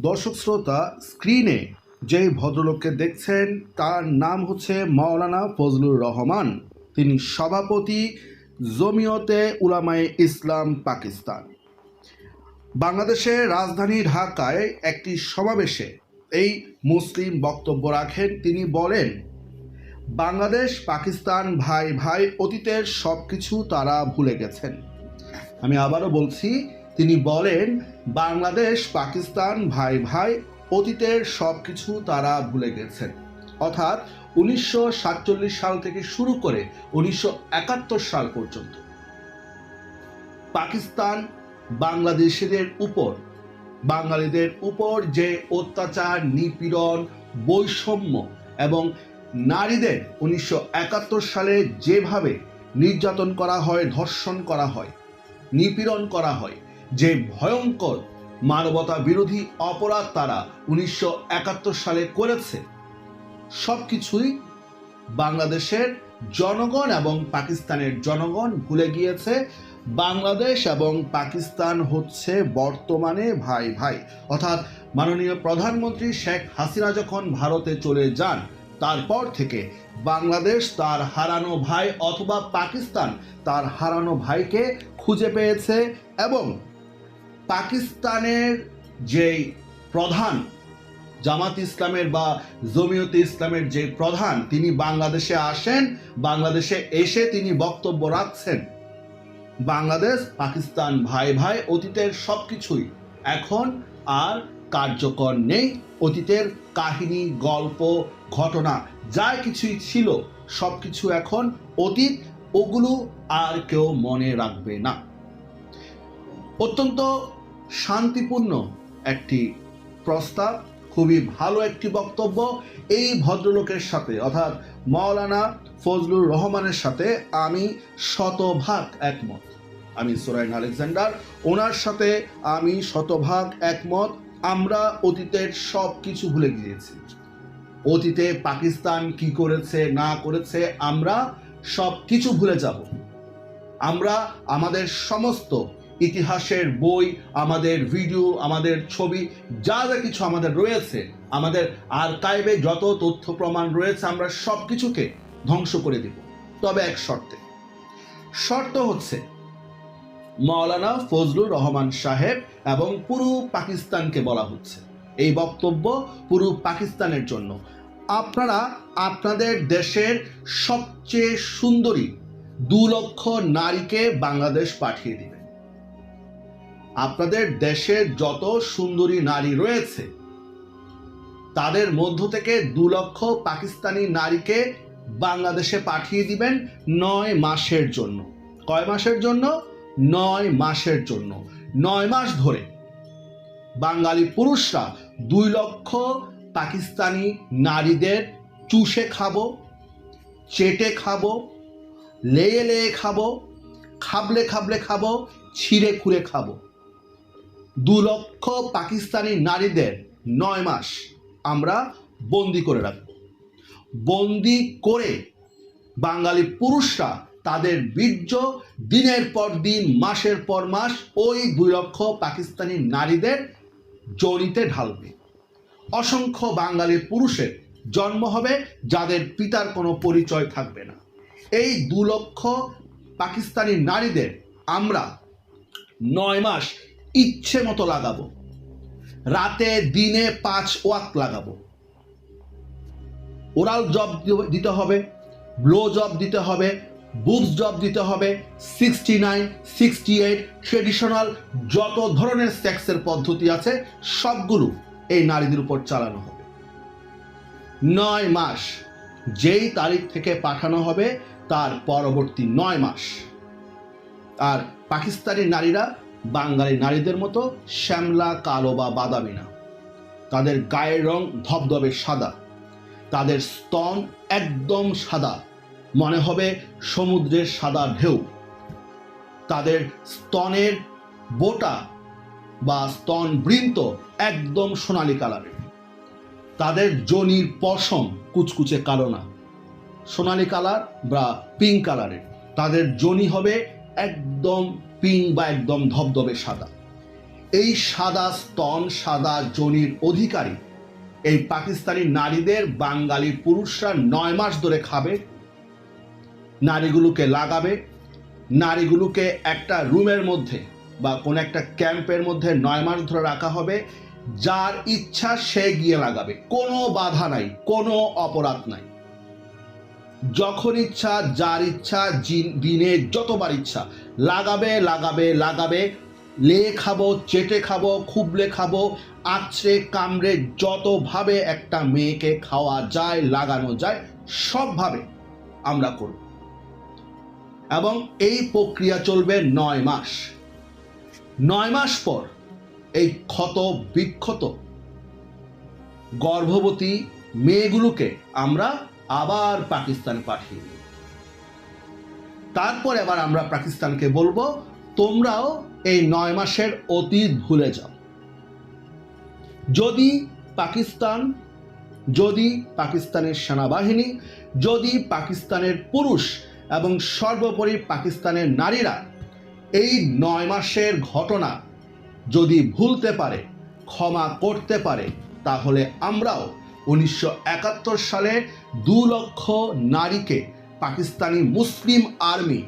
দর্শক শ্রোতা স্ক্রিনে যেই ভদ্রলোককে দেখছেন, তার নাম হচ্ছে মাওলানা ফজলুর রহমান। তিনি সভাপতি জমিয়তে উলামায়ে ইসলাম পাকিস্তান। বাংলাদেশের রাজধানী ঢাকায় একটি সমাবেশে এই মুসলিম বক্তব্য রাখেন। তিনি বলেন, বাংলাদেশ, পাকিস্তান, ভাই ভাই, অতীতের সব কিছু তারা ভুলে গেছেন। আমি আবারও বলছি তিনি বলেন, বাংলাদেশ, পাকিস্তান, ভাই ভাই, অতীতের সব কিছু তারা ভুলে গেছেন। অর্থাৎ উনিশশো সাতচল্লিশ সাল থেকে শুরু করে উনিশশো একাত্তর সাল পর্যন্ত। পাকিস্তান বাংলাদেশিদের উপর, বাঙালিদের উপর যে অত্যাচার, নিপীড়ন, বৈষম্য এবং নারীদের উনিশশো একাত্তর সালে যেভাবে নির্যাতন করা হয়, ধর্ষণ করা হয়, নিপীড়ন করা হয় যে ভয়ঙ্কর মানবতা বিরোধী অপরাধ তারা উনিশশো একাত্তর সালে করেছে, সব কিছুই বাংলাদেশের জনগণ এবং পাকিস্তানের জনগণ ভুলে গিয়েছে। বাংলাদেশ এবং পাকিস্তান হচ্ছে বর্তমানে ভাই ভাই। অর্থাৎ মাননীয় প্রধানমন্ত্রী শেখ হাসিনা যখন ভারতে চলে যান, তারপর থেকে বাংলাদেশ তার হারানো ভাই অথবা পাকিস্তান তার হারানো ভাইকে খুঁজে পেয়েছে এবং পাকিস্তানের যেই প্রধান, জামাত ইসলামের বা জমিয়তে ইসলামের যে প্রধান, তিনি বাংলাদেশে আসেন, বাংলাদেশে এসে তিনি বক্তব্য রাখছেন। বাংলাদেশ, পাকিস্তান ভাই ভাই, অতীতের সব কিছুই এখন আর কার্যকর নেই। অতীতের কাহিনী, গল্প, ঘটনা, যা কিছুই ছিল সব কিছু এখন অতীত, ওগুলো আর কেউ মনে রাখবে না। অত্যন্ত শান্তিপূর্ণ একটি প্রস্তাব, খুবই ভালো একটি বক্তব্য এই ভদ্রলোকের সাথে, অর্থাৎ মাওলানা ফজলুর রহমানের সাথে আমি শতভাগ একমত। আমি সোরাইন আলেকজান্ডার, ওনার সাথে আমি শতভাগ একমত, আমরা অতীতের সব কিছু ভুলে গিয়েছি। অতীতে পাকিস্তান কি করেছে, না করেছে, আমরা সব কিছু ভুলে যাব। আমরা আমাদের সমস্ত ইতিহাসের বই, আমাদের ভিডিও আমাদের ছবি, যা যা কিছু আমাদের রয়েছে, আমাদের আর্কাইভে যত তথ্য প্রমাণ রয়েছে, আমরা সব কিছুকে ধ্বংস করে দিব। তবে এক শর্তে। শর্ত হচ্ছে, মাওলানা ফজলুর রহমান সাহেব এবং পুরো পাকিস্তানকে বলা হচ্ছে। এই বক্তব্য পুরো পাকিস্তানের জন্য। আপনারা আপনাদের দেশের সবচেয়ে সুন্দরী দু লক্ষ নারীকে বাংলাদেশ পাঠিয়ে দিবেন। আপনাদের দেশের যত সুন্দরী নারী রয়েছে, তাদের মধ্য থেকে দু লক্ষ পাকিস্তানি নারীকে বাংলাদেশে পাঠিয়ে দিবেন নয় মাসের জন্য। কয় মাসের জন্য? নয় মাসের জন্য। নয় মাস ধরে বাঙালি পুরুষরা দুই লক্ষ পাকিস্তানি নারীদের চুষে খাব, চেটে খাব, লেয়ে লেয়ে খাব, খাবলে খাবলে খাব, ছিঁড়ে খুঁড়ে খাব। দু লক্ষ পাকিস্তানি নারীদের নয় মাস আমরা বন্দি করে রাখব। বন্দি করে বাঙালি পুরুষরা তাদের বীর্য দিনের পর দিন, মাসের পর মাস ওই দুই লক্ষ পাকিস্তানি নারীদের জড়িতে ঢালবে। অসংখ্য বাঙালি পুরুষের জন্ম হবে যাদের পিতার কোনো পরিচয় থাকবে না। এই দু লক্ষ পাকিস্তানি নারীদের আমরা নয় মাস ইচ্ছে মতো লাগাবো। রাতে, দিনে পাঁচ ওয়াক লাগাবো। ওরাল জব দিতে হবে, ব্লো জব দিতে হবে, বুকস জব দিতে হবে, sixty nine, sixty eight, traditional যত ধরনের সেক্সের পদ্ধতি আছে, সবগুলো এই নারীদের উপর চালানো হবে। নয় মাস, যেই তারিখ থেকে পাঠানো হবে, তার পরবর্তী নয় মাস। আর পাকিস্তানি নারীরা বাঙালি নারীদের মতো শ্যামলা, কালো বা বাদামি না। তাদের গায়ের রং ধবধবে সাদা। তাদের স্তন একদম সাদা। মনে হবে সমুদ্রের সাদা ঢেউ। তাদের স্তনের বোটা বা স্তন বৃন্ত একদম সোনালি কালারের। তাদের জনির পশম কুচকুচে কালো না। সোনালি কালার বা পিঙ্ক কালারের। তাদের জনি হবে একদম পিঙ্ক বা একদম ধবধবে সাদা। এই সাদা স্তন, সাদা জনির অধিকারী এই পাকিস্তানি নারীদের, বাঙালি পুরুষরা নয় মাস ধরে খাবে, নারীগুলোকে লাগাবে, নারীগুলোকে একটা রুমের মধ্যে বা কোনো একটা ক্যাম্পের মধ্যে নয় মাস ধরে রাখা হবে, যার ইচ্ছা সে গিয়ে লাগাবে। কোনো বাধা নাই, কোনো অপরাধ নাই। যখন ইচ্ছা, যার ইচ্ছা দিনে যতবার ইচ্ছা। লাগাবে লাগাবে লাগাবে। লে খাব, চেটে খাব, খুবলে খাব। আছড়ে কামড়ে যতভাবে একটা মেয়েকে খাওয়া যায়, লাগানো যায়, সবভাবে আমরা করব। এবং এই প্রক্রিয়া চলবে নয় মাস। নয় মাস পর এই ক্ষত বিক্ষত গর্ভবতী মেয়েগুলোকে আমরা আবার পাকিস্তান পাঠিয়ে দেব তারপর এবার আমরা পাকিস্তানকে বলব, তোমরাও এই নয় মাসের অতীত ভুলে যাও। যদি পাকিস্তান, যদি পাকিস্তানের সেনাবাহিনী, যদি পাকিস্তানের পুরুষ এবং সর্বোপরি পাকিস্তানের নারীরা এই নয় মাসের ঘটনা যদি ভুলতে পারে, ক্ষমা করতে পারে, তাহলে আমরাও উনিশশো একাত্তর সালে দু লক্ষ নারীকে পাকিস্তানি মুসলিম আর্মি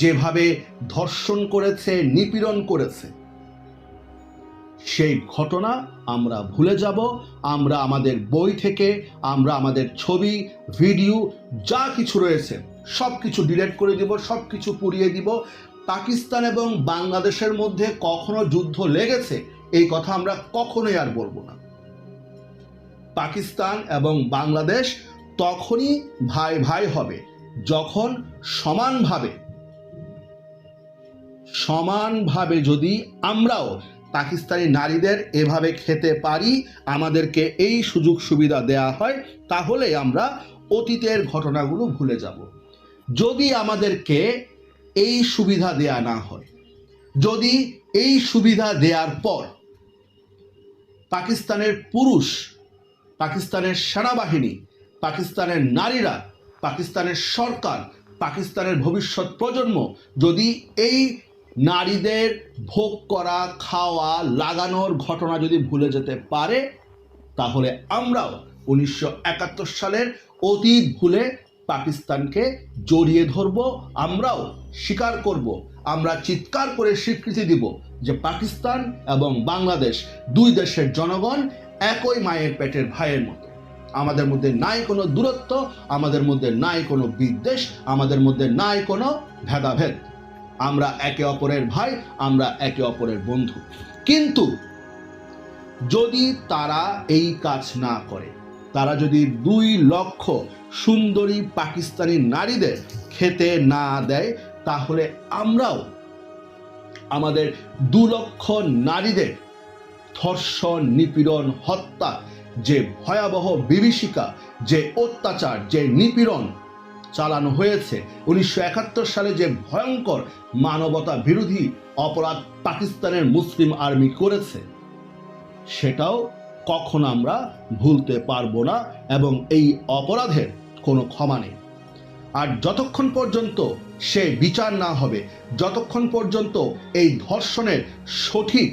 যেভাবে ধর্ষণ করেছে, নিপীড়ন করেছে, সেই ঘটনা আমরা ভুলে যাব। আমরা আমাদের বই থেকে, আমরা আমাদের ছবি, ভিডিও, যা কিছু রয়েছে সব কিছু ডিলেট করে দিব সব কিছু পুড়িয়ে দিব। পাকিস্তান এবং বাংলাদেশের মধ্যে কখনো যুদ্ধ লেগেছে? এই কথা আমরা কখনোই আর বলব না। পাকিস্তান এবং বাংলাদেশ তখনই ভাই ভাই হবে, যখন সমানভাবে সমানভাবে যদি আমরাও পাকিস্তানি নারীদের এভাবে খেতে পারি, আমাদেরকে এই সুযোগ সুবিধা দেয়া হয়, তাহলে আমরা অতীতের ঘটনাগুলো ভুলে যাব। যদি আমাদেরকে এই সুবিধা দেয়া না হয়, যদি এই সুবিধা দেওয়ার পর পাকিস্তানের পুরুষ পাকিস্তানের সেনাবাহিনী, পাকিস্তানের নারীরা, পাকিস্তানের সরকার, পাকিস্তানের ভবিষ্যৎ প্রজন্ম যদি এই নারীদের ভোগ করা, খাওয়া, লাগানোর ঘটনা যদি ভুলে যেতে পারে, তাহলে আমরাও উনিশশো একাত্তর সালের অতীত ভুলে পাকিস্তানকে জড়িয়ে ধরব, আমরাও স্বীকার করব, আমরা চিৎকার করে স্বীকৃতি দিব যে পাকিস্তান এবং বাংলাদেশ দুই দেশের জনগণ একই মায়ের পেটের ভাইয়ের মতো। আমাদের মধ্যে নাই কোনো দূরত্ব, আমাদের মধ্যে নাই কোনো বিদ্বেষ, আমাদের মধ্যে নাই কোনো ভেদাভেদ। আমরা একে অপরের ভাই, আমরা একে অপরের বন্ধু। কিন্তু যদি তারা এই কাজ না করে, তারা যদি দুই লক্ষ সুন্দরী পাকিস্তানি নারীদের খেতে না দেয়, তাহলে আমরাও আমাদের দু লক্ষ নারীদের ধর্ষণ নিপীড়ন, হত্যা, যে ভয়াবহ বিভীষিকা, যে অত্যাচার, যে নিপীড়ন চালানো হয়েছে। উনিশশো একাত্তর সালে যে ভয়ঙ্কর মানবতা বিরোধী অপরাধ পাকিস্তানের মুসলিম আর্মি করেছে, সেটাও কখন আমরা ভুলতে পারব না এবং এই অপরাধের কোনো ক্ষমা নেই। আর যতক্ষণ পর্যন্ত সে বিচার না হবে, যতক্ষণ পর্যন্ত এই ধর্ষণের সঠিক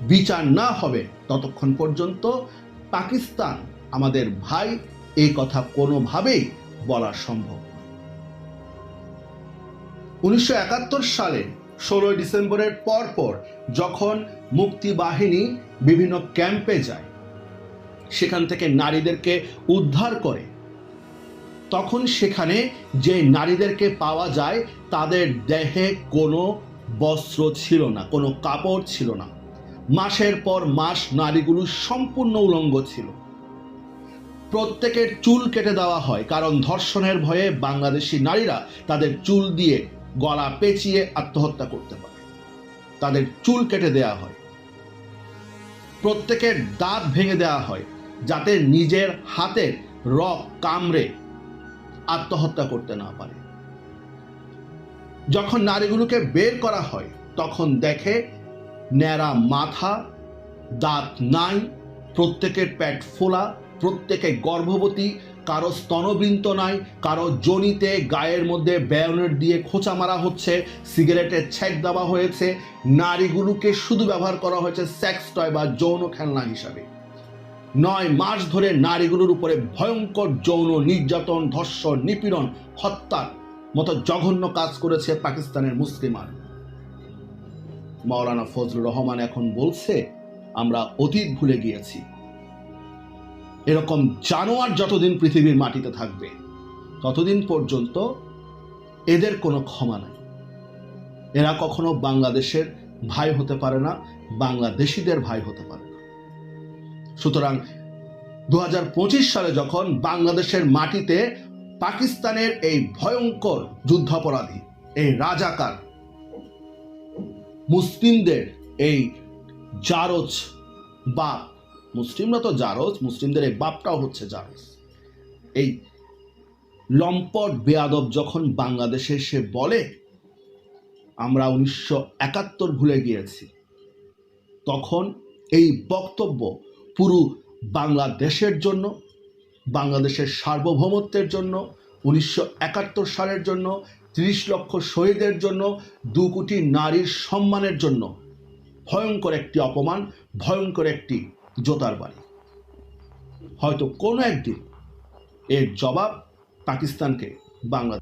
বিচার না হবে ততক্ষণ পর্যন্ত পাকিস্তান আমাদের ভাই, এই কথা কোনোভাবেই বলা সম্ভব উনিশশো একাত্তর সালে ষোলোই ডিসেম্বরের পর পর যখন মুক্তি বাহিনী বিভিন্ন ক্যাম্পে যায়, সেখান থেকে নারীদেরকে উদ্ধার করে, তখন সেখানে যে নারীদেরকে পাওয়া যায় তাদের দেহে কোনো বস্ত্র ছিল না, কোনো কাপড় ছিল না। মাসের পর মাস নারীগুলো সম্পূর্ণ উলঙ্গ ছিল। প্রত্যেকের চুল কেটে দেওয়া হয়, কারণ ধর্ষণের ভয়ে বাংলাদেশি নারীরা তাদের চুল দিয়ে গলা পেঁচিয়ে আত্মহত্যা করতে পারে। তাদের চুল কেটে দেওয়া হয়। প্রত্যেকের দাঁত ভেঙে দেওয়া হয়, যাতে নিজের হাতের রক কামড়ে আত্মহত্যা করতে না পারে। যখন নারীগুলোকে বের করা হয়, তখন দেখে ন্যাড়া মাথা, দাঁত নাই, প্রত্যেকের পেট ফোলা, প্রত্যেকে গর্ভবতী, কারও স্তনবৃন্ত নাই, কারও জনিতে গায়ের মধ্যে ব্যায়নেট দিয়ে খোঁচা মারা হচ্ছে, সিগারেটের ছ্যাক দেওয়া হয়েছে, নারীগুলোকে শুধু ব্যবহার করা হয়েছে সেক্স টয় বা যৌন খেলনা হিসাবে। নয় মাস ধরে নারীগুলোর উপরে ভয়ঙ্কর যৌন নির্যাতন, ধর্ষণ, নিপীড়ন, হত্যার মতো জঘন্য কাজ করেছে পাকিস্তানের মুসলিমান মাওলানা ফজলুর রহমান এখন বলছে, আমরা অতীত ভুলে গিয়েছি। এরকম জানোয়ার যতদিন পৃথিবীর মাটিতে থাকবে, ততদিন পর্যন্ত এদের কোনো ক্ষমা নাই। এরা কখনো বাংলাদেশের ভাই হতে পারে না, বাংলাদেশিদের ভাই হতে পারে না। সুতরাং দু হাজার পঁচিশ সালে যখন বাংলাদেশের মাটিতে পাকিস্তানের এই ভয়ঙ্কর যুদ্ধাপরাধী, এই রাজাকার মুসলিমদের এই জারজ বাপ, মুসলিমরা তো জারজ, মুসলিমদের এই বাপটাও হচ্ছে জারজ। এই লম্পট বেয়াদব যখন বাংলাদেশে সে বলে, আমরা উনিশশো একাত্তর ভুলে গিয়েছি, তখন এই বক্তব্য পুরো বাংলাদেশের জন্য, বাংলাদেশের সার্বভৌমত্বের জন্য, উনিশশো একাত্তর সালের জন্য ত্রিশ লক্ষ শহীদের জন্য দু কোটি নারীর সম্মানের জন্য ভয়ঙ্কর একটি অপমান, ভয়ঙ্কর একটি জোতার বাড়ি। হয়তো কোনো একদিন এর জবাব পাকিস্তানকে বাংলা